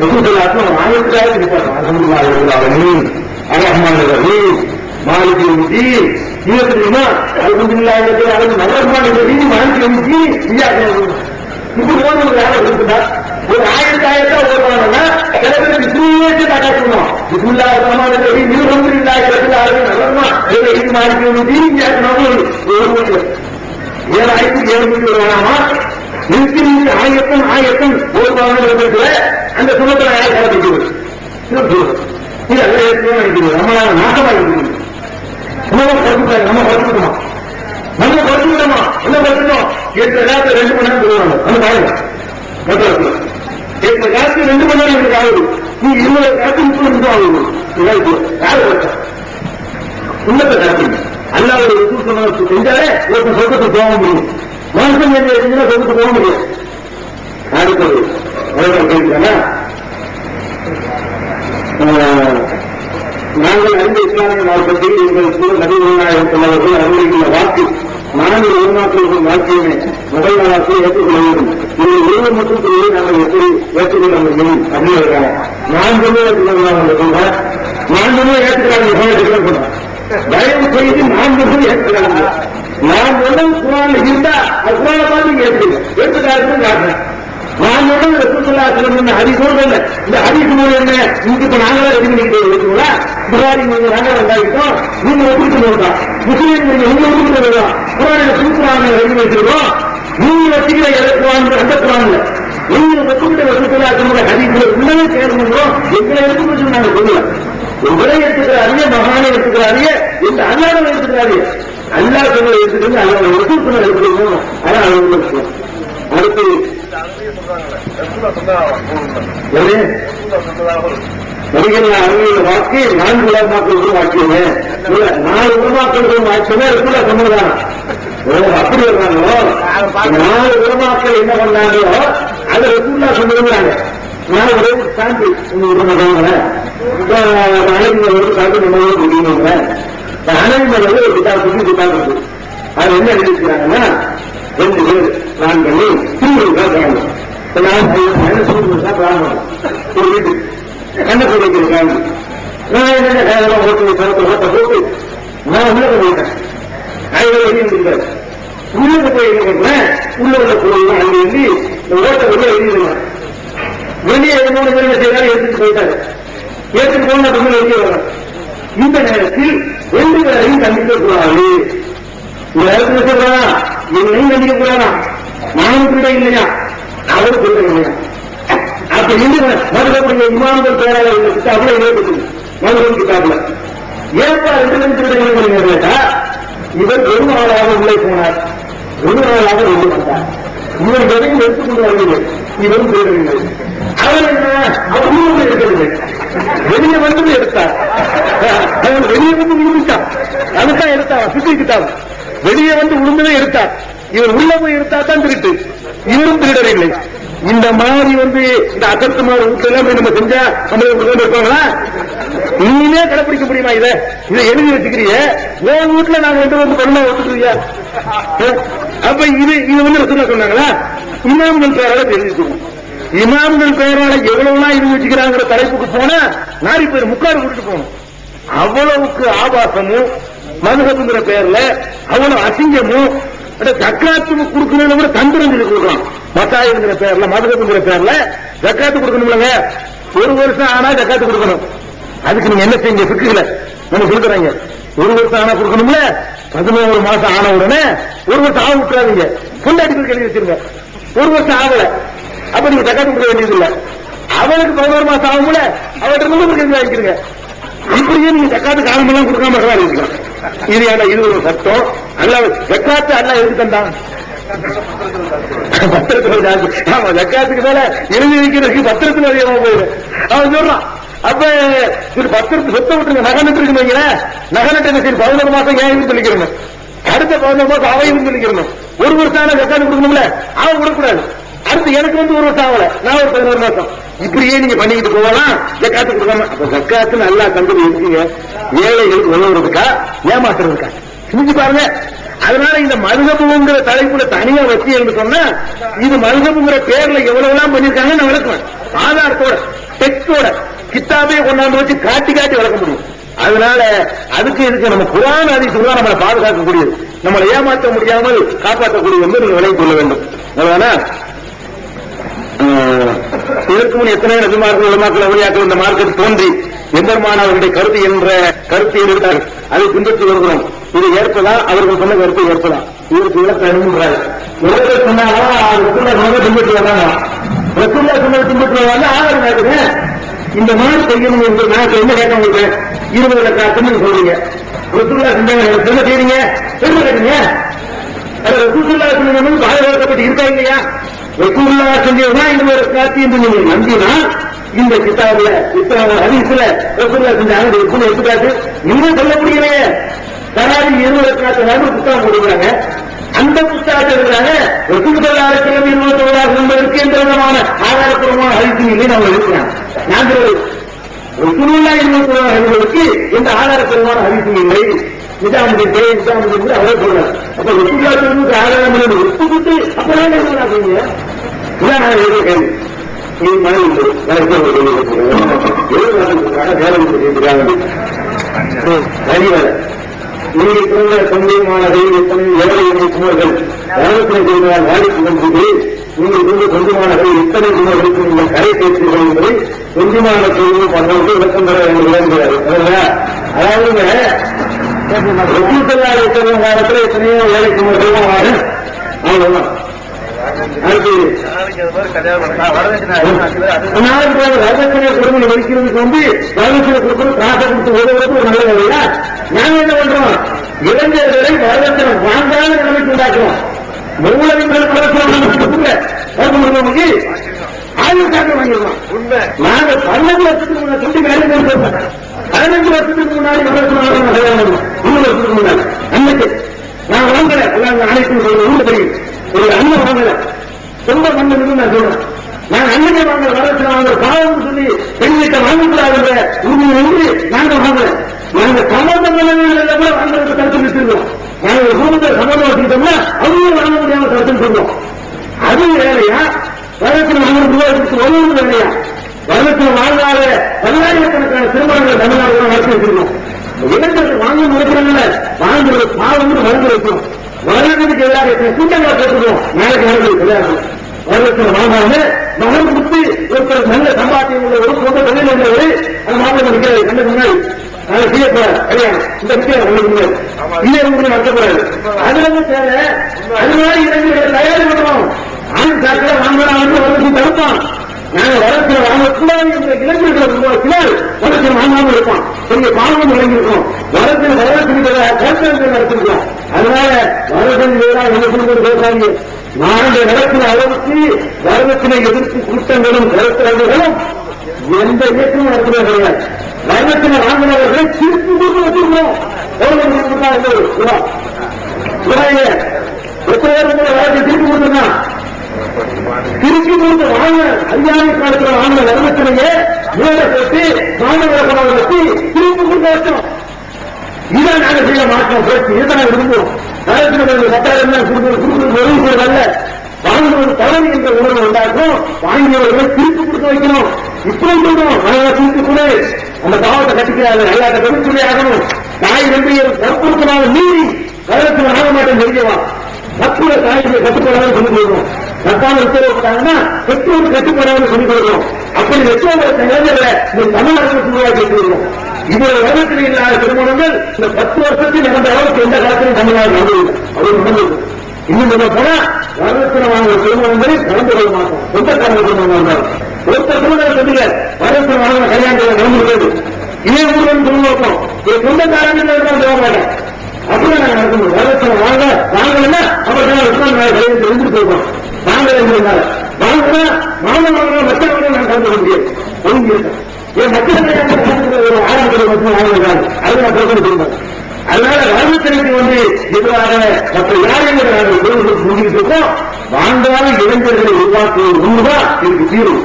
نزول العدل معايا بتاعي الحمد لله رب العالمين الرحمن الرحيم مالك يوم الدين دينة الإيمان الحمد لله رب العالمين الرحمن الرحيم مالك يوم الدين إياك نعبد نقول هو من العالم الرحمن والآية الآية وقرانا كلمة بسم الله تتكلم بسم الله الرحمن الرحيم الحمد لله رب العالمين الرحمن الرحيم مالك يوم الدين إياك نعبد ஏழாயிரத்தி எழுநூத்தி வேணாமா நூத்தி நூத்தி ஆயிரத்தம் ஆயிரத்தம் ஒரு பவனம் இருக்கிற அந்த சுமத்துல யார் கலப்பிக்கிறது இது அல்ல ஏற்கனவே நினைக்கிறது நம்மளால நாட்டமா இருக்குது நம்ம நம்ம குறைச்சுக்கணுமா நம்ம குறைச்சுக்கணுமா என்ன குறைச்சிட்டோம் எட்டு காலத்து ரெண்டு மணி நேரம் சொல்லுவாங்க அந்த பாருங்க எட்டு காலத்து ரெண்டு மணி நேரம் எனக்கு ஆகுது. நீ இருபது காலத்து முப்பது நிமிஷம் ஆகுது. யாரு குறைச்சா உள்ளத்தை அல்லாவுடைய ரசூல் செஞ்சாலே ஒரு சொத்துக்கு போக முடியும். மனுஷன் செஞ்ச செஞ்சா சொத்துக்கு போக முடியும். அடுத்தது நாங்கள் அறிந்த இஸ்லாமிய மாவட்டத்தில் எங்கள் கூட நபி நாயகம் அறிவிக்கின்ற வாக்கு மாநில உருமாற்றங்கள் வாழ்க்கையினை முதல் நாளாக ஏற்றுக்கொள்ள வேண்டும். இதை ஒருவர் மற்றும் சொல்லி நாங்கள் எப்படி ஏற்றுக்கொள்ள முடியும்? அப்படின்னு இருக்காங்க நான் சொல்லுவேன் ஏற்றுக்கொள்ள நான் சொல்லுவேன் ஏற்றுக்கிறாங்க தயவு செய்து நான் மட்டும் ஏற்றுக்கிறாங்க நான் சொன்னது குரான் இருந்தா அது குரானை பார்த்து நீங்க ஏற்றுக்கங்க காட்டுறேன் நான் சொன்னது ரசூலுல்லாஹி அலைஹி வஸல்லம் இந்த ஹரி மூலம் என்ன? இங்க இப்ப நாங்களே ரெடி பண்ணிக்கிட்டு இருக்கோங்களா புகாரி நீங்க நாங்களா வந்தாயிட்டோம் நீங்க ஒப்புக்கிட்டு போட்டா முஸ்லீம் நீங்க உங்க ஒப்புக்கிட்டு போதா குரானில சூப்பரான ரெடி வச்சிருக்கோம். நீங்க வச்சுக்கிற எலக்ட்ரான் அந்த குரான்ல நீங்க ஒப்புக்கிட்ட ரசூலுல்லாஹி அலைஹி ஹரி உள்ளவே சேரணுங்களோ எங்களை எடுத்து நாங்க சொல்லல. உங்களை எடுத்துக்கிறாரியே மகானை எடுத்துக்கிறாரியே இந்த அல்லாத எடுத்துக்கிறாரியே அல்லா சொன்னதை எடுத்துக்கிறது அல்லா ரசூல் சொன்னதை எடுத்துக்கணும் அதான் அது ஒரு விஷயம் அடுத்து எது? நபிகள் அறிவியல் வாக்கு நான்கு உலமாக்கள் வாக்கியமே இல்ல நாலு உலமாக்கள் வாக்கியமே இருக்குல்ல சொன்னதான் ஓ அப்படி இருக்காங்களோ நாலு உலமாக்கள் என்ன பண்ணாங்களோ அதை ரசூல்லா சொன்னதுங்கிறாங்க நான் ஒரே ஒரு சாம்பிள் ஒன்று விட மாட்டாங்க அனைத்து நம்ம முடியுங்க அனைத்து ஒரு அது என்ன எழுதிக்கிறாங்கன்னா ரெண்டு பேர் நான் பண்ணி திருமணம் தான் பிராமணம் நான் திருமணம் தான் ஒரு வீட்டு கண்ண சொல்லிருக்காங்க நான் என்ன கையெல்லாம் போட்டு போட்டு நான் உள்ள போயிட்டேன். கையில வெளியே உள்ள போய் என்ன பண்றேன் உள்ள உள்ள பொருள் அள்ளி எழுதி ஓட்ட வெளியே எழுதிடுவேன் வெளியே மூணு பேர் என்ன செய்யறாரு எடுத்துட்டு போயிட்டாரு எடுத்துட்டு போன தமிழ் வெளியே வரும் இந்த நேரத்தில் ரெண்டு பேரையும் கண்டிக்க கூடாது. இந்த நேரத்தில் சொல்றானா என்னையும் கண்டிக்க கூடாதா? நானும் கூட இல்லையா? அவரும் கூட இல்லையா? அப்ப இந்து மதுரப்புடைய இமாம்கள் பேராளர் இந்த கிட்டாப்புல ஏற்பட்டு மதுரம் கிட்டாப்ல. ஏற்பா ரெண்டு பேரும் திருடங்கள் கேட்டா இவர் ஒரு நாளாக உள்ளே போனார். ஒரு நாளாக வெளியே வந்தார் இவர் எதையும் எடுத்துக்கொண்டு வரவில்லை. இவரும் திருடவில்லை. அவர் என்ன அவர் உள்ளே வெளியே வந்து எடுத்தார் அவன் வெளியே வந்து விழுந்துட்டார் அதுதான் எடுத்தார் சுத்திக்கிட்டார் வெளியே வந்து உளுந்ததை எடுத்தார் இவர் உள்ள போய் எடுத்தா தான் திருட்டு. இவரும் திருடவில்லை. இந்த மாதிரி வந்து இந்த அசத்து மாதிரி வீட்டுல போய் நம்ம செஞ்சா நம்ம இருப்பாங்களா? நீனே கடைபிடிக்க முடியுமா இத? இதை எழுதி வச்சுக்கிறீங்க உன் வீட்டுல நாங்க ரெண்டு வந்து பண்ண ஒத்துக்குறியா? அப்ப இது இது வந்து ரசூலா சொன்னாங்களா? இமாம்கள் பேரால தெரிஞ்சுக்கணும் இமாம்கள் பெயரால எவ்வளவுலாம் இது வச்சுக்கிறாங்கிற தலைப்புக்கு போனா நாரி பேர் முக்காடு கொடுத்து போகணும். அவ்வளவுக்கு ஆபாசமும் மதுகப்புங்கிற பெயர்ல அவ்வளவு அசிங்கமும் ஜக்காத்து கொடுக்கணும் கூட தந்திரம் சொல்லி கொடுக்கலாம். மத்தாயுங்கிற பேர்ல மதுகப்புங்கிற பேர்ல ஜக்காத்து கொடுக்கணும்லங்க. ஒரு வருஷம் ஆனா ஜக்காத்து கொடுக்கணும். அதுக்கு நீங்க என்ன செய்யுங்க பிக்குல நம்ம சொல்லுறாங்க ஒரு வருஷம் ஆனா கொடுக்கணும்ல? பதினோரு மாசம் ஆன உடனே ஒரு வருஷம் ஆக விட்டுறாதீங்க. பொண்டாட்டிகள் கழுவி வச்சிருங்க. ஒரு வருஷம் ஆகல. அப்ப நீங்க ஜக்காத்து கொடுக்க வேண்டியது இல்ல. அவளுக்கு பதினோரு மாசம் ஆகும்ல அவர்கிட்ட இருந்து உங்களுக்கு எழுதி வாங்கிக்கிறீங்க இப்படியே நீங்க தக்காத்து காலம் எல்லாம் கொடுக்காம இருக்கலாம் இது ஏன்னா இது ஒரு சட்டம் அல்ல தக்காத்து அல்ல எதுக்கு தந்தான் பத்திரத்தில் ஜாஸ்தி. ஆமா ஜக்காத்துக்கு மேல எழுதி வைக்கிறதுக்கு பத்திரத்தில் அதிகமா போயிடும். அவன் சொல்றான் அப்ப இது பத்திரத்து சொத்தை விட்டுருங்க நகை நட்டு இருக்குன்னு வைங்களேன். நகை நட்டு சரி பதினோரு மாசம் ஏன் இருந்து சொல்லிக்கிறணும்? அடுத்த பதினோரு மாசம் அவையும் சொல்லிக்கிறணும். ஒரு வருஷம் ஆனா ஜக்காத்து கொடுக்கணும்ல அவன் கொடுக்கக்கூடாது. அடுத்து எனக்கு வந்து ஒரு வருஷம் ஆகல. நான் ஒரு பதினோரு மாசம். இப்படியே நீங்க பண்ணிக்கிட்டு போகலாம். ஜக்காத்து கொடுக்காம அப்ப ஜக்காத்து நல்லா தந்தது இருக்குங்க. ஏழைகளுக்கு உதவுறதுக்கா? ஏமாத்துறதுக்கா? சிந்திச்சு பாருங்க. அதனால இந்த மதுகபுங்கிற தலைப்புல தனியா வச்சு என்று சொன்னா இது மதுகபுங்கிற பேர்ல எவ்வளவு எல்லாம் பண்ணிருக்காங்க நான் விளக்குவேன். ஆதாரத்தோட டெக்ஸ்டோட கித்தாபே கொண்டாந்து வச்சு காட்டி காட்டி வளர்க்க முடியும். அதனால அதுக்கு இதுக்கு நம்ம குரான் அதிசு தான் நம்மளை பாதுகாக்கக்கூடியது. நம்மளை ஏமாற்ற முடியாமல் காப்பாற்றக்கூடியது வந்து நீங்க விலை கொள்ள வேண்டும். அதனால இதற்கு முன் எத்தனை நபிமார்கள் உலமாக்கள் அவளியாக்கள் இந்த மார்க்கெட் தோன்றி எம்பெருமான அவர்களுடைய கருத்து என்ற கருத்தை இருந்தார் அதை பின்பற்றி வருகிறோம். இது ஏற்பதா? அவர்கள் சொன்ன கருத்தை ஏற்பதா? இதற்கு விளக்க அனுப்புகிறார் உலகத்தை சொன்னாலும் ரசூல்லா பின்பற்றி வர்றாங்க ரசூல்லா சொன்னதை பின்பற்றி வர்றாங்க ஆதாரம் கேட்குது இந்த மாதிரி செய்யணும் என்று நான் என்ன கேட்க உங்களுக்கு? இருபது லட்சம் சொல்றீங்க. ரசூல்லா செஞ்சாங்க என்ன செய்றீங்க. என்ன கேட்டீங்க அது சொன்னது பாதுகாக்கப்பட்டு இருக்கா இல்லையா? ரசூலுல்லா செஞ்சதுதான் இந்த ஒரு காத்தி என்று நீங்க நம்பினா இந்த கிதாபுல கிதாபு ஹதீஸ்ல ரசூலுல்லா செஞ்சாங்க இது எப்படி எடுத்துக்காட்டு நீங்க சொல்ல முடியலையே. தராதி இருபது காட்டு புத்தகம் கொடுக்குறாங்க அந்த புத்தகத்தை இருக்கிறாங்க ரசூலுல்லா கிழமை இருபத்தி ஓராறு நம்பருக்கு எந்த விதமான ஆதாரப்பூர்வமான ஹதீஸ் இல்லை நம்ம இருக்கிறாங்க நாங்கள் ரசூலுல்லா இருபத்தி ஓராறு நம்பருக்கு எந்த ஆதாரப்பூர்வமான ஹதீஸ் இல்லை. நிஜாமுதீன் பேர் நிஜாமுதீன் அவரே சொல்றாரு. அப்ப ரசூல்லா ஆதாரம் இல்லை ஒத்துக்கிட்டு அப்பதான் என்ன சொல்றீங்க இதான் நான் எழுத கேள்வி வேலை எத்தனை ஏழை எண்ணை குமர்கள் செய்தால் வாடி புகழ்ந்தது நீங்கள் இருந்த தொண்டியமானதை எத்தனை குமர்களுக்கு நீங்கள் கரை சேர்த்தீர்கள் என்பதை செய்தியும் பண்ணவர்கள் விளக்கம் பெற ரசூசல்லாத எத்தனை காலத்தில் எத்தனையோ ஏழைக்கு மட்டும் அவ்வளவுதான் அடுத்து நாளைக்கு வலிக்கிறதுக்கு வந்து வரதட்சணை கொடுக்கணும் காசை கொடுத்து உதவுறது ஒரு நல்ல வேலையா நாங்க என்ன பண்றோம்? இளைஞர்களை வரதட்சணை வாங்காத நிலைமைக்கு உண்டாக்குறோம் மூலவிங்கள் கொடுக்கல காக்க வாங்கிடுவோம் உண்மை. நாங்க பன்னெண்டு வருஷத்துக்கு முன்னாடி சொல்லி வேலை பதினஞ்சு வருஷத்துக்கு முன்னாடி. மூணு வருஷத்துக்கு முன்னாடி. அன்னைக்கு நான் வாங்கல. எல்லாம் அனைத்து உண்டு தெரியும் ஒரு அண்ணன் வாங்கல. சொந்த மண்ணிலிருந்து நான் சொல்றேன் நான் அன்னைக்கு வாங்க வரதட்சணை வாங்க பாவம்னு சொல்லி பெண்கிட்ட வாங்கக்கூடாதுன்ற உரிமை வந்து நாங்க வாங்கல. நாங்க சம்பந்தம் பண்ணல கூட வாங்குறதுக்கு தடுத்து நிறுத்திருக்கோம் நாங்க ஒரு குடும்பத்தை சம்பந்தம் வச்சுக்கிட்டோம்னா அவங்க வாங்க முடியாம தடுத்து இருக்கோம் அது வேலையா வருடத்தில் வாங்குற ரூபாய்க்கு ஒவ்வொரு இல்லையா? வருடத்தில் வாங்காத பல்லாயிரக்கணக்கான திருமணங்கள் தமிழ்நாடு நடத்தி வச்சிருக்கோம். இளைஞர்கள் வாங்க முடிக்கிறாங்கல்ல வாழ்ந்து பாவம் மருந்து வைக்கணும். வரதட்சணைக்கு எதிராக கூட்டங்களை போட்டுருவோம் நாளைக்கு நடந்தது கிடையாது வருடத்தில் வாங்காம மகன் கொடுத்து ஒருத்தர் நல்ல சம்பாத்தியம் உள்ள ஒரு சொந்த தொழில் உள்ளவர் அந்த மாப்பிள்ளை நிற்கிறாரு. கண்டு முன்னாடி. அதை செய்யக்கூடாது கல்யாணம் இந்த விஷயம் உங்களுக்கு முன்னாடி. இல்லை உங்களுக்கு நடத்தக்கூடாது அதுல இருந்து தேவை அது மாதிரி இளைஞர்களை தயார் பண்ணுவோம் ஆண் சாக்களை வாங்கலாம் வந்து வரதட்சணை தடுப்பான் நாங்க வரத்துல வாங்கக்கூடாது என்ற இளைஞர்களை உருவாக்கினால் வரத்தில் வாங்காம இருப்பான். பெரிய பாவம் விளங்கியிருக்கோம் வரத்தில் வரதட்சணை கருத்தரங்கள் நடத்திருக்கோம் அதனால வரதட்சணை எதிராக என்ன சொல்றது பேசாங்க நாங்கள் நடத்தின அளவுக்கு வரதட்சணை எதிர்த்து கூட்டங்களும் கருத்தரங்களும் எந்த இயக்கமும் நடத்துறது கிடையாது. வரதட்சணை வாங்கினவர்களை திருப்பி கொடுத்து வச்சிருக்கோம் எவ்வளவு எத்தனை பேர் திருப்பி கொடுத்துருக்கான் திருச்சி மூன்று வாங்க அறியாமை காலத்தில் வாங்கின நிலமத்திலேயே மேல போட்டு மாணவர்களை நடத்தி திருப்பி கொடுக்க வச்சோம் இதை நாங்கள் செய்ய மாட்டோம் பேச்சு இதை நாங்கள் விரும்புவோம் வரதட்சணை பத்தாயிரம் தான் கொடுக்கணும் கொடுக்கணும் உதவி செய்வதல்ல தவறு என்ற உணர்வு உண்டாக்கும் வாங்கியவர்களை திருப்பி கொடுக்க வைக்கணும் இப்படி சொல்றோம் நாங்கள் திருப்பி கொடு அந்த பாவத்தை கட்டிக்கிறாரு எல்லாத்த கருத்துரை ஆகணும் தாய் ரெண்டு கற்புறுத்தினால மீறி வரதட்சணை ஆக மாட்டேன் தெரியவா மற்றொரு தாய்க்கு கட்டுப்படாமல் சொல்லிக் கொடுக்கணும் தப்பான உத்தரவிட்டாங்கன்னா பெற்றோர் கட்டுப்படாமல் சொல்லிக் கொடுக்கணும். அப்படி பெற்றோர் நிலைமையில இந்த தமிழ் அரசு உருவாக்கி வச்சிருக்கோம் இவ்வளவு உலகத்தில் இல்லாத திருமணங்கள் இந்த பத்து வருஷத்தில் நடந்த அளவுக்கு எந்த காலத்திலும் தமிழ்நாடு நடந்ததில்லை அது நடந்தது இன்னும் நம்ம போனா வரதட்சணை வாங்குற திருமணங்களை கலந்து கொள்ள மாட்டோம். சொந்தக்காரங்க திருமணம் வந்தாலும் ஒருத்தர் திருமணம் சொல்லுங்க. வரதட்சணை வாங்கின கல்யாணத்தில் நடந்துருக்கிறது இதே ஊர்வலம் திருமணம். இது சொந்தக்காரங்க தான் போக மாட்டேன். அப்படிதான் நாங்க நடக்கணும் வரதட்சணை வாங்க வாங்கலன்னா அவர் உட்கார்ந்து நாங்கள் கல்யாணத்தில் போயிருக்கோம் நாங்கள் இருந்தால வாங்கினா மாமன் வாங்கினா நான் கலந்து கொள்ள என் மத்திய ஒரு ஆரம்பத்தில் மட்டும் வாங்கினாங்க அது நான் பேச சொல்லுவேன் அதனால வந்து எதிராக மற்ற யாரையும் நாங்கள் இருக்கோம் வாங்காத இளைஞர்களை உருவாக்குவது ஒன்றுதான் இதுக்கு தீர்வு